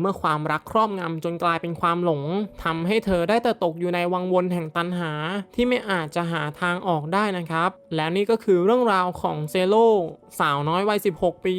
เมื่อความรักครอบงำจนกลายเป็นความหลงทำให้เธอได้แต่ตกอยู่ในวังวนแห่งตันหา ที่ไม่อาจจะหาทางออกได้นะครับ และนี่ก็คือเรื่องราวของเซโลสาวน้อยวัย 16 ปี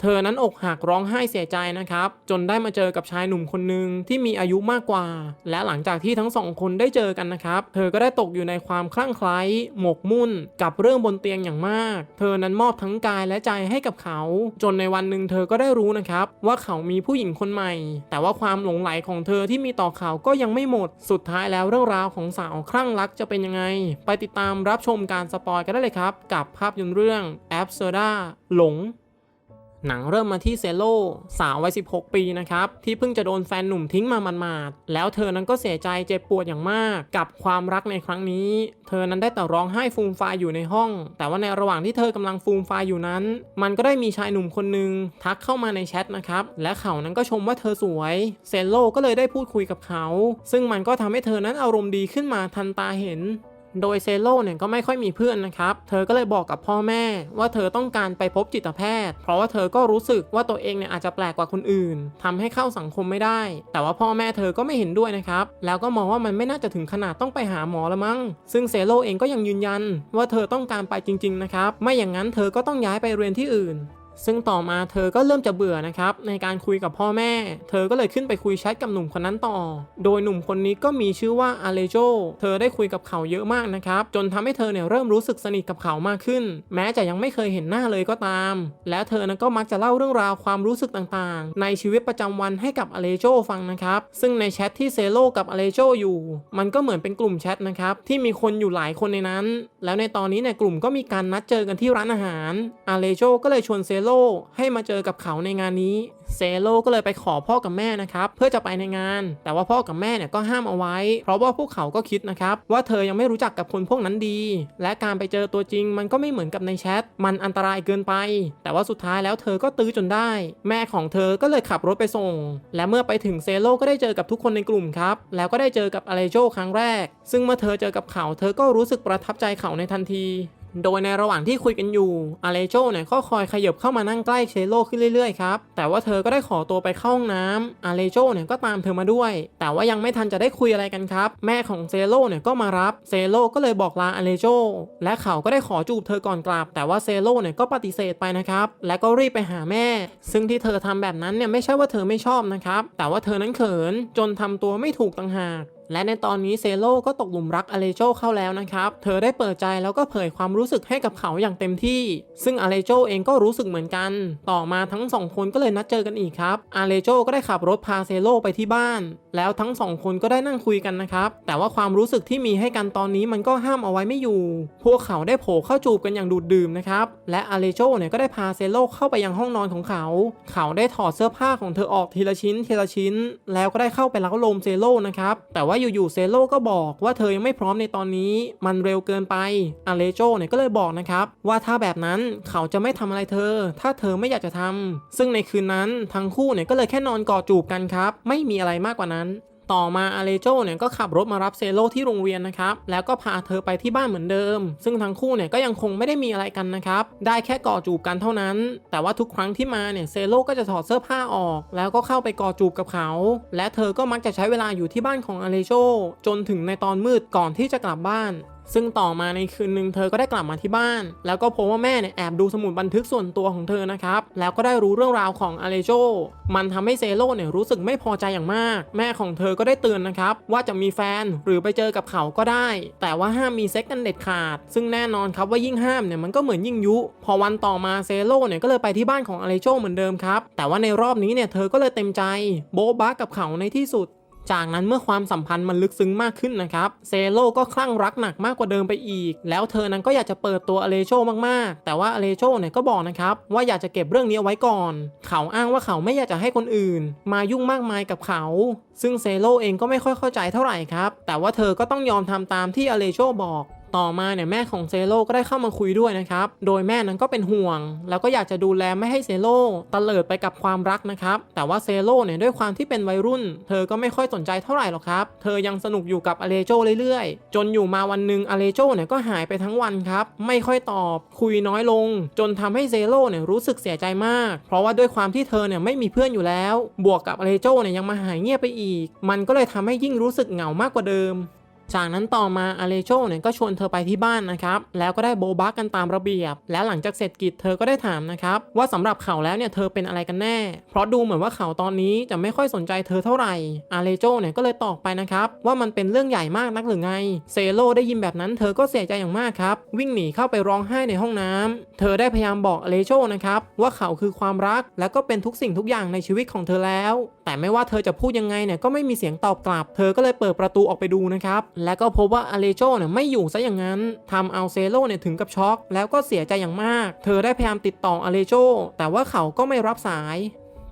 เธอนั้นอกหักร้องไห้เสียใจนะครับ จนได้มาเจอกับชายหนุ่มคนหนึ่งที่มีอายุมากกว่า และหลังจากที่ทั้งสองคนได้เจอกันนะครับ เธอก็ได้ตกอยู่ในความคลั่งไคล้หมกมุ่น กับเรื่องบนเตียงอย่างมาก เธอนั้นมอบทั้งกายและใจให้กับเขา จนในวันหนึ่งเธอก็ได้รู้นะครับ ว่าเขามีผู้หญิงคนใหม่แต่ว่าความหลงไหลของเธอที่มีต่อเขาก็ยังไม่หมด สุดท้ายแล้วเรื่องราวของสาวคลั่งรักจะเป็นยังไง ไปติดตามรับชมการสปอยกันได้เลยครับ กับภาพยนตร์เรื่อง a b s u r d a หลง หนังเริ่มมาที่เซโลสาววัย 16 ปีนะครับ ที่เพิ่งจะโดนแฟนหนุ่มทิ้งมามันมาดๆแล้วเธอนั้นก็เสียใจเจ็บปวดอย่างมาก กับความรักในครั้งนี้ เธอนั้นได้แต่ร้องไห้ฟูมฟายอยู่ในห้อง แต่ว่าในระหว่างที่เธอกำลังฟูมฟายอยู่นั้น มันก็ได้มีชายหนุ่มคนหนึ่งทักเข้ามาในแชทนะครับ และเขานั้นก็ชมว่าเธอสวย เซโลก็เลยได้พูดคุยกับเขา ซึ่งมันก็ทำให้เธอนั้นอารมณ์ดีขึ้นมาทันตาเห็น โดยเซโลเนี่ยก็ไม่ค่อยมีเพื่อนนะครับ เธอก็เลยบอกกับพ่อแม่ว่าเธอต้องการไปพบจิตแพทย์ เพราะว่าเธอก็รู้สึกว่าตัวเองเนี่ยอาจจะแปลกกว่าคนอื่นทำให้เข้าสังคมไม่ได้ แต่ว่าพ่อแม่เธอก็ไม่เห็นด้วยนะครับ แล้วก็มองว่ามันไม่น่าจะถึงขนาดต้องไปหาหมอละมั้ง ซึ่งเซโลเองก็ยังยืนยันว่าเธอต้องการไปจริง ๆ นะครับ ไม่อย่างนั้นเธอก็ต้องย้ายไปเรียนที่อื่น ซึ่งต่อมาเธอก็เริ่มจะเบื่อนะครับในการคุยกับพ่อแม่ เธอก็เลยขึ้นไปคุยแชทกับหนุ่มคนนั้นต่อ โดยหนุ่มคนนี้ก็มีชื่อว่าอาเลโจ เธอได้คุยกับเขาเยอะมากนะครับ จนทำให้เธอเนี่ยเริ่มรู้สึกสนิทกับเขามากขึ้น แม้จะยังไม่เคยเห็นหน้าเลยก็ตาม และเธอนั้นก็มักจะเล่าเรื่องราวความรู้สึกต่างๆ ในชีวิตประจำวันให้กับอาเลโจฟังนะครับ ซึ่งในแชทที่เซโลกับอาเลโจอยู่ มันก็เหมือนเป็นกลุ่มแชทนะครับที่มีคนอยู่หลายคนในนั้น แล้วในตอนนี้เนี่ยกลุ่มก็มีการนัดเจอกันที่ร้านอาหารอเลโจก็เลยชวนเซโลให้มาเจอกับเขาในงานนี้เซโลก็เลยไปขอพ่อกับแม่นะครับเพื่อจะไปในงาน แต่ว่าพ่อกับแม่เนี่ยก็ห้ามเอาไว้ เพราะว่าพวกเขาก็คิดนะครับว่าเธอยังไม่รู้จักกับคนพวกนั้นดี และการไปเจอตัวจริงมันก็ไม่เหมือนกับในแชทมันอันตรายเกินไป แต่ว่าสุดท้ายแล้วเธอก็ตื้อจนได้ แม่ของเธอก็เลยขับรถไปส่ง และเมื่อไปถึงเซโลก็ได้เจอกับทุกคนในกลุ่มครับแล้วก็ได้เจอกับอเลโจครั้งแรก ซึ่งเมื่อเธอเจอกับเขา เธอก็รู้สึกประทับใจเขาในทันที โดยในระหว่างที่คุยกันอยู่อเลโจเนี่ยก็คอยขยับเข้ามานั่งใกล้เชโลขึ้นเรื่อยๆครับ แต่ว่าเธอก็ได้ขอตัวไปเข้าห้องน้ำอเลโจเนี่ยก็ตามเธอมาด้วย แต่ว่ายังไม่ทันจะได้คุยอะไรกันครับ แม่ของเซโลเนี่ยก็มารับ เซโลก็เลยบอกลาอเลโจ และเขาก็ได้ขอจูบเธอก่อนกลับ แต่ว่าเซโลเนี่ยก็ปฏิเสธไปนะครับ และก็รีบไปหาแม่ ซึ่งที่เธอทำแบบนั้นเนี่ยไม่ใช่ว่าเธอไม่ชอบนะครับ แต่ว่าเธอนั้นเขินจนทำตัวไม่ถูกต่างหาก และในตอนนี้เซโลก็ตกหลุมรักอเลโจเข้าแล้วนะครับ เธอได้เปิดใจแล้วก็เผยความรู้สึกให้กับเขาอย่างเต็มที่ ซึ่งอเลโจเองก็รู้สึกเหมือนกัน ต่อมาทั้งสองคนก็เลยนัดเจอกันอีกครับ อเลโจก็ได้ขับรถพาเซโลไปที่บ้าน แล้วทั้งสองคนก็ได้นั่งคุยกันนะครับ แต่ว่าความรู้สึกที่มีให้กันตอนนี้มันก็ห้ามเอาไว้ไม่อยู่ พวกเขาได้โผล่เข้าจูบกันอย่างดูดดื่มนะครับ และอเลโจเนี่ยก็ได้พาเซโลเข้าไปยังห้องนอนของเขา เขาได้ถอดเสื้อผ้าของเธอออกทีละชิ้นทีละชิ้น แล้วก็ได้เข้าไปเล้าโลมเซโลนะครับ แต่ว่าอยู่ๆเซโลก็บอกว่าเธอยังไม่พร้อมในตอนนี้ มันเร็วเกินไปอเลโจเนี่ยก็เลยบอกนะครับว่าถ้าแบบนั้นเขาจะไม่ทำอะไรเธอ ถ้าเธอไม่อยากจะทำซึ่งในคืนนั้นทั้งคู่เนี่ยก็เลยแค่นอนกอดจูบกันครับ ไม่มีอะไรมากกว่านั้น ต่อมาอาเลโจเนี่ยก็ขับรถมารับเซโลที่โรงเรียนนะครับ แล้วก็พาเธอไปที่บ้านเหมือนเดิม ซึ่งทั้งคู่เนี่ยก็ยังคงไม่ได้มีอะไรกันนะครับ ได้แค่กอดจูบกันเท่านั้น แต่ว่าทุกครั้งที่มาเนี่ยเซโลก็จะถอดเสื้อผ้าออก แล้วก็เข้าไปกอดจูบกับเขา และเธอก็มักจะใช้เวลาอยู่ที่บ้านของอาเลโจจนถึงในตอนมืดก่อนที่จะกลับบ้าน ซึ่งต่อมาในคืนหนึ่งเธอก็ได้กลับมาที่บ้าน แล้วก็พบว่าแม่เนี่ยแอบดูสมุดบันทึกส่วนตัวของเธอนะครับ แล้วก็ได้รู้เรื่องราวของอาเลโจ มันทำให้เซโลเนี่ยรู้สึกไม่พอใจอย่างมาก แม่ของเธอก็ได้เตือนนะครับ ว่าจะมีแฟนหรือไปเจอกับเขาก็ได้ แต่ว่าห้ามมีเซ็กกันเด็ดขาด ซึ่งแน่นอนครับว่ายิ่งห้ามเนี่ยมันก็เหมือนยิ่งยุ พอวันต่อมาเซโลเนี่ยก็เลยไปที่บ้านของอาเลโจเหมือนเดิมครับ แต่ว่าในรอบนี้เนี่ยเธอก็เลยเต็มใจ โบ๊ะบ้ากับเขาในที่สุด จากนั้นเมื่อความสัมพันธ์มันลึกซึ้งมากขึ้นนะครับ เซโลก็คลั่งรักหนักมากกว่าเดิมไปอีก แล้วเธอนั้นก็อยากจะเปิดตัวอเลโชมากๆ แต่ว่าอเลโชเนี่ยก็บอกนะครับว่าอยากจะเก็บเรื่องนี้ไว้ก่อน เขาอ้างว่าเขาไม่อยากจะให้คนอื่น มายุ่งมากมายกับเขา ซึ่งเซโลเองก็ไม่ค่อยเข้าใจเท่าไหร่ครับ แต่ว่าเธอก็ต้องยอมทำตามที่อเลโชบอก ต่อมาเนี่ยแม่ของเซโลก็ได้เข้ามาคุยด้วยนะครับ โดยแม่นั้นก็เป็นห่วง แล้วก็อยากจะดูแลไม่ให้เซโลตะเลิดไปกับความรักนะครับ แต่ว่าเซโลเนี่ยด้วยความที่เป็นวัยรุ่น เธอก็ไม่ค่อยสนใจเท่าไหร่หรอกครับ เธอยังสนุกอยู่กับอเลโจเรื่อยๆ จนอยู่มาวันหนึ่งอเลโจเนี่ยก็หายไปทั้งวันครับ ไม่ค่อยตอบ คุยน้อยลง จนทำให้เซโลเนี่ยรู้สึกเสียใจมาก เพราะว่าด้วยความที่เธอเนี่ยไม่มีเพื่อนอยู่แล้ว บวกกับอเลโจเนี่ยยังมาหายเงียบไปอีก มันก็เลยทำให้ยิ่งรู้สึกเหงามากกว่าเดิม จากนั้นต่อมาอเลโชเนี่ยก็ชวนเธอไปที่บ้านนะครับแล้วก็ได้โบบักกันตามระเบียบ แล้วหลังจากเสร็จกิจเธอก็ได้ถามนะครับว่าสำหรับเขาแล้วเนี่ยเธอเป็นอะไรกันแน่ เพราะดูเหมือนว่าเขาตอนนี้จะไม่ค่อยสนใจเธอเท่าไหร่อาเลโชเนี่ยก็เลยตอบไปนะครับว่ามันเป็นเรื่องใหญ่มากนักหรือไงเซโลได้ยินแบบนั้นเธอก็เสียใจอย่างมากครับวิ่งหนีเข้าไปร้องไห้ในห้องน้ำเธอได้พยายามบอกอเลโชนะครับว่าเขาคือความรักและก็เป็นทุกสิ่งทุกอย่างในชีวิตของเธอแล้ว แต่ไม่ว่าเธอจะพูดยังไงเนี่ยก็ไม่มีเสียงตอบกลับ เธอก็เลยเปิดประตูออกไปดูนะครับและก็พบว่าอเลโจเนี่ยไม่อยู่ซะอย่างนั้นทำเอาเซโลเนี่ยถึงกับช็อก แล้วก็เสียใจอย่างมาก เธอได้พยายามติดต่ออเลโจแต่ว่าเขาก็ไม่รับสาย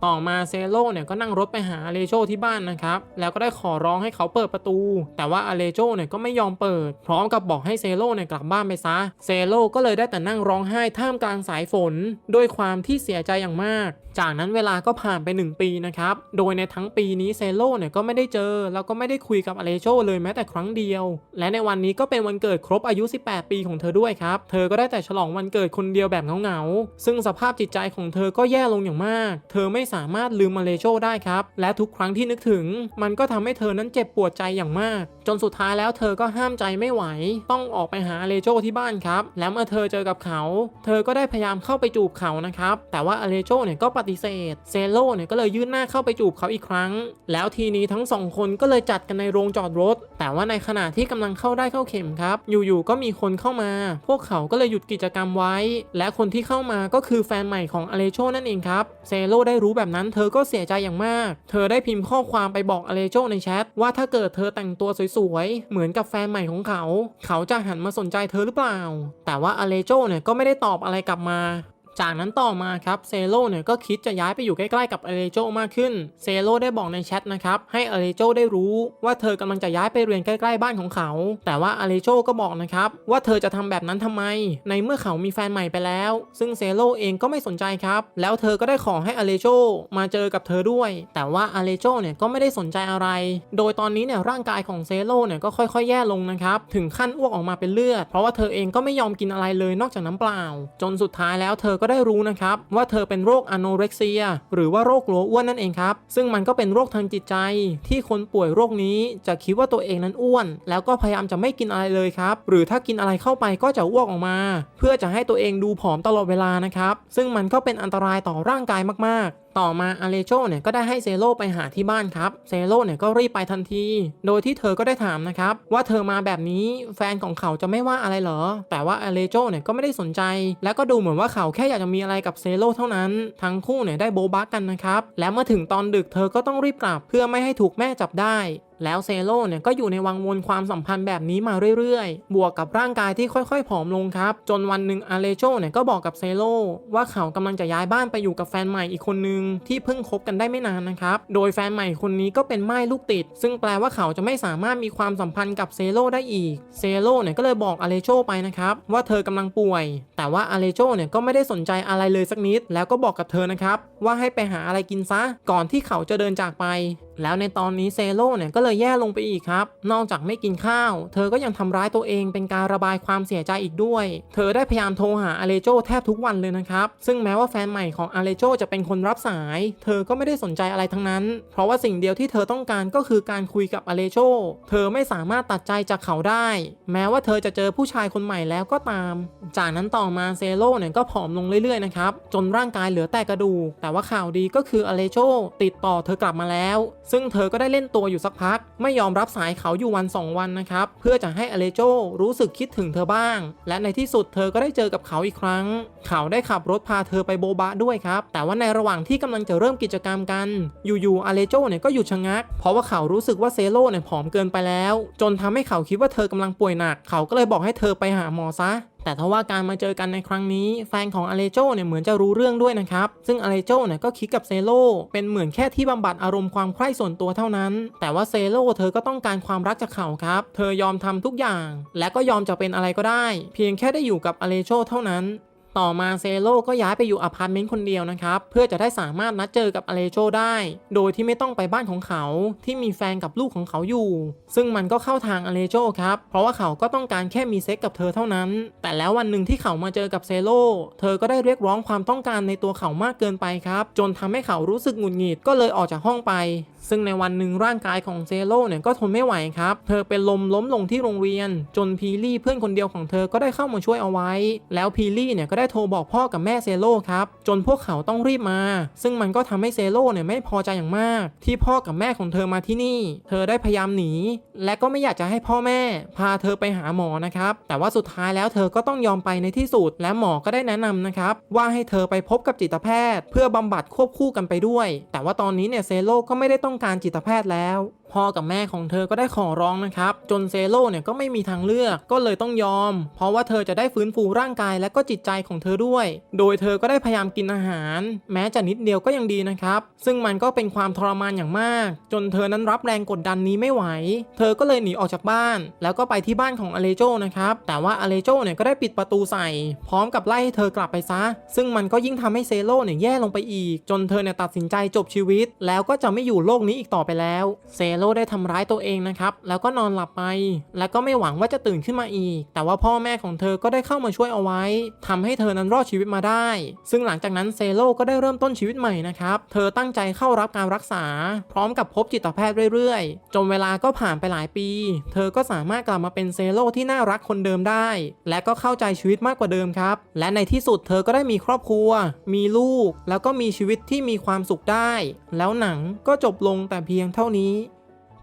ต่อมาเซโลเนี่ยก็นั่งรถไปหาอเลโจที่บ้านนะครับ แล้วก็ได้ขอร้องให้เขาเปิดประตู แต่ว่าอเลโจเนี่ยก็ไม่ยอมเปิด พร้อมกับบอกให้เซโลเนี่ยกลับบ้านไปซะ เซโลก็เลยได้แต่นั่งร้องไห้ท่ามกลางสายฝน ด้วยความที่เสียใจอย่างมาก จากนั้นเวลาก็ผ่านไป 1 ปีนะครับ โดยในทั้งปีนี้เซโลเนี่ยก็ไม่ได้เจอ แล้วก็ไม่ได้คุยกับอเลโจเลยแม้แต่ครั้งเดียว และในวันนี้ก็เป็นวันเกิดครบอายุ 18 ปีของเธอด้วยครับ เธอก็ได้แต่ฉลองวันเกิดคนเดียวแบบเหงาๆ ซึ่งสภาพจิตใจของเธอก็แย่ลงอย่างมาก เธอไม่สามารถลืมอเลโจได้ครับ และทุกครั้งที่นึกถึง มันก็ทำให้เธอนั้นเจ็บปวดใจอย่างมาก จนสุดท้ายแล้วเธอก็ห้ามใจไม่ไหว ต้องออกไปหาอเลโจที่บ้านครับ แล้วเมื่อเธอเจอกับเขา เธอก็ได้พยายามเข้าไปจูบเขานะครับ แต่ว่าอเลโจเนี่ยก็ปฏิเสธ เซโลเนี่ยก็เลยยื่นหน้าเข้าไปจูบเขาอีกครั้ง แล้วทีนี้ทั้งสองคนก็เลยจัดกันในโรงจอดรถ แต่ว่าในขณะที่กำลังเข้าได้เข้าเข็มครับ อยู่ๆก็มีคนเข้ามา พวกเขาก็เลยหยุดกิจกรรมไว้ และคนที่เข้ามาก็คือแฟนใหม่ของอเลโชนั่นเองครับ เซโลได้รู้แบบนั้นเธอก็เสียใจอย่างมาก เธอได้พิมพ์ข้อความไปบอกอเลโชในแชทว่าถ้าเกิดเธอแต่งตัวสวยๆ เหมือนกับแฟนใหม่ของเขา เขาจะหันมาสนใจเธอหรือเปล่า แต่ว่าอเลโชเนี่ยก็ไม่ได้ตอบอะไรกลับมา จากนั้นต่อมาครับเซโลเนี่ยก็คิดจะย้ายไปอยู่ใกล้ๆกับอเลโจมากขึ้นเซโลได้บอกในแชทนะครับให้อเลโจได้รู้ว่าเธอกำลังจะย้ายไปเรียนใกล้ๆบ้านของเขา แต่ว่าอเลโจก็บอกนะครับว่าเธอจะทำแบบนั้นทำไม ในเมื่อเขามีแฟนใหม่ไปแล้ว ซึ่งเซโลเองก็ไม่สนใจครับ แล้วเธอก็ได้ขอให้อเลโจมาเจอกับเธอด้วย แต่ว่าอเลโจเนี่ยก็ไม่ได้สนใจอะไร โดยตอนนี้เนี่ยร่างกายของเซโลเนี่ยก็ค่อยๆ แย่ลงนะครับ ถึงขั้นอ้วกออกมาเป็นเลือด เพราะว่าเธอเองก็ไม่ยอมกินอะไรเลยนอกจากน้ำเปล่า จนสุดท้ายแล้วเธอก็ได้รู้นะครับว่าเธอเป็นโรคอโนเร็กเซีย หรือว่าโรคโลอ้วนนั่นเองครับ ซึ่งมันก็เป็นโรคทางจิตใจ ที่คนป่วยโรคนี้จะคิดว่าตัวเองนั้นอ้วน แล้วก็พยายามจะไม่กินอะไรเลยครับ หรือถ้ากินอะไรเข้าไปก็จะอ้วกออกมา เพื่อจะให้ตัวเองดูผอมตลอดเวลานะครับ ซึ่งมันก็เป็นอันตรายต่อร่างกายมากๆ ต่อมาอาเลโชเนี่ยก็ได้ให้เซโลไปหาที่บ้านครับ เซโลเนี่ยก็รีบไปทันที โดยที่เธอก็ได้ถามนะครับว่าเธอมาแบบนี้แฟนของเขาจะไม่ว่าอะไรเหรอ แต่ว่าอาเลโชเนี่ยก็ไม่ได้สนใจ และก็ดูเหมือนว่าเขาแค่อยากจะมีอะไรกับเซโลเท่านั้น ทั้งคู่เนี่ยได้โบบักกันนะครับ และเมื่อถึงตอนดึกเธอก็ต้องรีบกลับเพื่อไม่ให้ถูกแม่จับได้แล้วเซโลเนี่ยก็อยู่ในวังวนความสัมพันธ์แบบนี้มาเรื่อยๆ บวกกับร่างกายที่ค่อยๆ ผอมลงครับ จนวันหนึ่งอาเลโชเนี่ยก็บอกกับเซโลว่าเขากำลังจะย้ายบ้านไปอยู่กับแฟนใหม่อีกคนนึงที่เพิ่งคบกันได้ไม่นานนะครับ โดยแฟนใหม่คนนี้ก็เป็นไม่ายลูกติด ซึ่งแปลว่าเขาจะไม่สามารถมีความสัมพันธ์กับเซโลได้อีก เซโลเนี่ยก็เลยบอกอาเลโชไปนะครับว่าเธอกำลังป่วย แต่ว่าอาเลโชเนี่ยก็ไม่ได้สนใจอะไรเลยสักนิด แล้วก็บอกกับเธอนะครับว่าให้ไปหาอะไรกินซะก่อนที่เขาจะเดินจากไปแล้วในตอนนี้เซโลเนี่ยก็เลยแย่ลงไปอีกครับ นอกจากไม่กินข้าว เธอก็ยังทำร้ายตัวเองเป็นการระบายความเสียใจอีกด้วย เธอได้พยายามโทรหาอเลโจแทบทุกวันเลยนะครับ ซึ่งแม้ว่าแฟนใหม่ของอเลโจจะเป็นคนรับสาย เธอก็ไม่ได้สนใจอะไรทั้งนั้น เพราะว่าสิ่งเดียวที่เธอต้องการก็คือการคุยกับอเลโจ เธอไม่สามารถตัดใจจากเขาได้ แม้ว่าเธอจะเจอผู้ชายคนใหม่แล้วก็ตาม จากนั้นต่อมาเซโลเนี่ยก็ผอมลงเรื่อยๆนะครับ จนร่างกายเหลือแต่กระดูก แต่ว่าข่าวดีก็คืออเลโจติดต่อเธอกลับมาแล้วซึ่งเธอก็ได้เล่นตัวอยู่สักพัก ไม่ยอมรับสายเขาอยู่วัน 2 วันนะครับ เพื่อจะให้อเลโจรู้สึกคิดถึงเธอบ้าง และในที่สุดเธอก็ได้เจอกับเขาอีกครั้ง เขาได้ขับรถพาเธอไปโบบะด้วยครับ แต่ว่าในระหว่างที่กำลังจะเริ่มกิจกรรมกัน อยู่ๆอเลโจเนี่ยก็หยุดชะงัก เพราะว่าเขารู้สึกว่าเซโลเนี่ยผอมเกินไปแล้ว จนทำให้เขาคิดว่าเธอกำลังป่วยหนัก เขาก็เลยบอกให้เธอไปหาหมอซะ แต่ทว่าการมาเจอกันในครั้งนี้แฟนของอเลโจเนี่ยเหมือนจะรู้เรื่องด้วยนะครับ ซึ่งอเลโจเนี่ยก็คิดกับเซโลเป็นเหมือนแค่ที่บำบัดอารมณ์ความใคร่ส่วนตัวเท่านั้น แต่ว่าเซโลเธอก็ต้องการความรักจากเขาครับ เธอยอมทำทุกอย่าง และก็ยอมจะเป็นอะไรก็ได้ เพียงแค่ได้อยู่กับอเลโจเท่านั้น ต่อมาเซโลก็ย้ายไปอยู่อพาร์ตเมนต์คนเดียวนะครับ เพื่อจะได้สามารถนัดเจอกับอเลโจได้ โดยที่ไม่ต้องไปบ้านของเขาที่มีแฟนกับลูกของเขาอยู่ ซึ่งมันก็เข้าทางอเลโจครับ เพราะว่าเขาก็ต้องการแค่มีเซ็กกับเธอเท่านั้น แต่แล้ววันหนึ่งที่เขามาเจอกับเซโลเธอก็ได้เรียกร้องความต้องการในตัวเขามากเกินไปครับ จนทำให้เขารู้สึกหงุดหงิดก็เลยออกจากห้องไป ซึ่งในวันหนึ่งร่างกายของเซโลเนี่ยก็ทนไม่ไหวครับ เธอเป็นลมล้มลงที่โรงเรียน จนพีลี่เพื่อนคนเดียวของเธอก็ได้เข้ามาช่วยเอาไว้ แล้วพีลี่เนี่ยก็ได้โทรบอกพ่อกับแม่เซโลครับจนพวกเขาต้องรีบมา ซึ่งมันก็ทำให้เซโลเนี่ยไม่พอใจอย่างมาก ที่พ่อกับแม่ของเธอมาที่นี่ เธอได้พยายามหนี และก็ไม่อยากจะให้พ่อแม่ พาเธอไปหาหมอนะครับแต่ว่าสุดท้ายแล้วเธอก็ต้องยอมไปในที่สุดและหมอก็ได้แนะนำนะครับว่าให้เธอไปพบกับจิตแพทย์ เพื่อบำบัดควบคู่กันไปด้วย แต่ว่าตอนนี้เนี่ยเซโลก็ไม่ได้ต้องการจิตแพทย์แล้ว พ่อกับแม่ของเธอก็ได้ขอร้องนะครับ จนเซโลเนี่ยก็ไม่มีทางเลือกก็เลยต้องยอม เพราะว่าเธอจะได้ฟื้นฟูร่างกายและก็จิตใจของเธอด้วย โดยเธอก็ได้พยายามกินอาหาร แม้จะนิดเดียวก็ยังดีนะครับ ซึ่งมันก็เป็นความทรมานอย่างมาก จนเธอนั้นรับแรงกดดันนี้ไม่ไหว เธอก็เลยหนีออกจากบ้าน แล้วก็ไปที่บ้านของอเลโจนะครับแต่ว่าอเลโจเนี่ยก็ได้ปิดประตูใส่ พร้อมกับไล่ให้เธอกลับไปซะ ซึ่งมันก็ยิ่งทำให้เซโลเนี่ยแย่ลงไปอีก จนเธอเนี่ยตัดสินใจจบชีวิต แล้วก็จะไม่อยู่โลกนี้อีกต่อไปแล้วเซโลได้ทำร้ายตัวเองนะครับ แล้วก็นอนหลับไป แล้วก็ไม่หวังว่าจะตื่นขึ้นมาอีก แต่ว่าพ่อแม่ของเธอก็ได้เข้ามาช่วยเอาไว้ทำให้เธอนั้นรอดชีวิตมาได้ ซึ่งหลังจากนั้นเซโลก็ได้เริ่มต้นชีวิตใหม่นะครับ เธอตั้งใจเข้ารับการรักษา พร้อมกับพบจิตแพทย์เรื่อยๆ จนเวลาก็ผ่านไปหลายปี เธอก็สามารถกลับมาเป็นเซโลที่น่ารักคนเดิมได้ และก็เข้าใจชีวิตมากกว่าเดิมครับ และในที่สุดเธอก็ได้มีครอบครัว มีลูก แล้วก็มีชีวิตที่มีความสุขได้ แล้วหนังก็จบลงแต่เพียงเท่านี้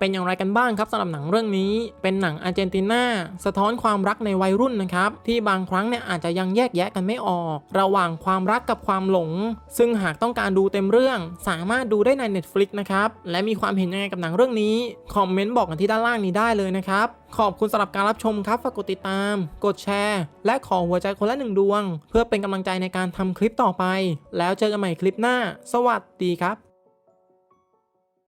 เป็นอย่างไรกันบ้างครับสำหรับหนังเรื่องนี้ เป็นหนังอาร์เจนตินาสะท้อนความรักในวัยรุ่นนะครับ ที่บางครั้งเนี่ยอาจจะยังแยกแยะกันไม่ออก ระหว่างความรักกับความหลง ซึ่งหากต้องการดูเต็มเรื่อง สามารถดูได้ใน Netflix นะครับ และมีความเห็นยังไงกับหนังเรื่องนี้ คอมเมนต์บอกกันที่ด้านล่างนี้ได้เลยนะครับ ขอบคุณสำหรับการรับชมครับ ฝากกดติดตาม กดแชร์ และขอหัวใจคนละหนึ่งดวง เพื่อเป็นกำลังใจในการทำคลิปต่อไป แล้วเจอกันใหม่คลิปหน้า สวัสดีครับ